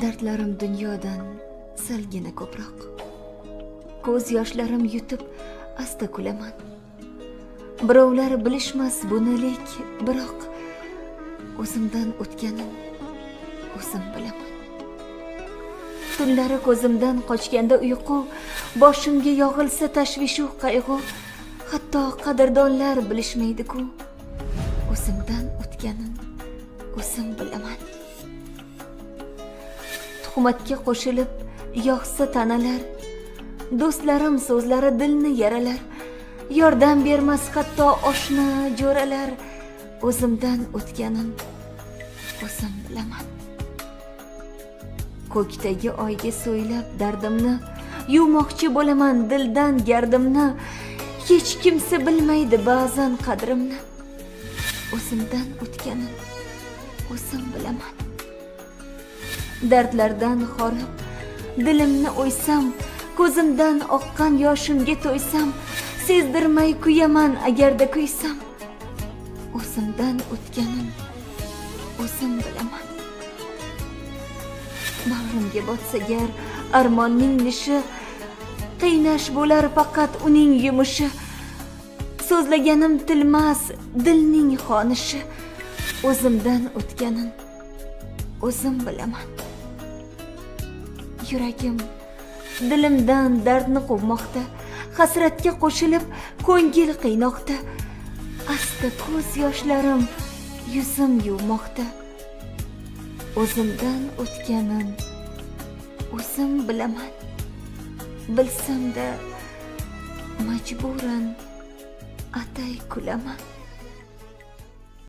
dardlarim dunyodan salgina ko'proq. Ko'z yoshlarim yutib asta kulaman. Birovlar bilishmas bunilek biroq o'zimdan o'tganin o'zim bilaman. Tunlari ko'zimdan qochganda uyqu boshimga yog'ilsa tashvishu qayg'u hatto qadrdonlar bilishmaydi-ku o'zimdan o'tganin o'zim bilaman. Hukumatga qo'shilib yog'sa tanalar do'stlarim so'zlari dilni yaralar yordam bermas hatto oshna jo'ralar o'zimdan o'tganin o'zim bilaman. Ko'kdagi oyga so'ylab dardimni yuvmoqchi bo'laman dildan gardimni hech kimsa bilmaydi ba'zan qadrimni. O'zimdan o'tganin o'zim bilaman. Dardlardan horib dilimni o'ysam ko'zimdan oqqan yoshimga to'ysam sezdirmay kuyaman agarda kuysam. O'zimdan o'tganim o'zim bilaman. Bag'rimga botsa gar armonning nishi qiynash bo'lar faqat uning yumushi. So'zlaganim tilmas dilning xonishi. O'zimdan o'tganin o'zim bilaman. Yuragim dilimdan dardni quvmoqda hasratga qo'shilib ko'ngil qiynoqda. Asta ko'z yoshlarim yuzim yuvmoqda. O'zimdan o'tganin o'zim bilaman. Bilsamda majburan atay kulaman.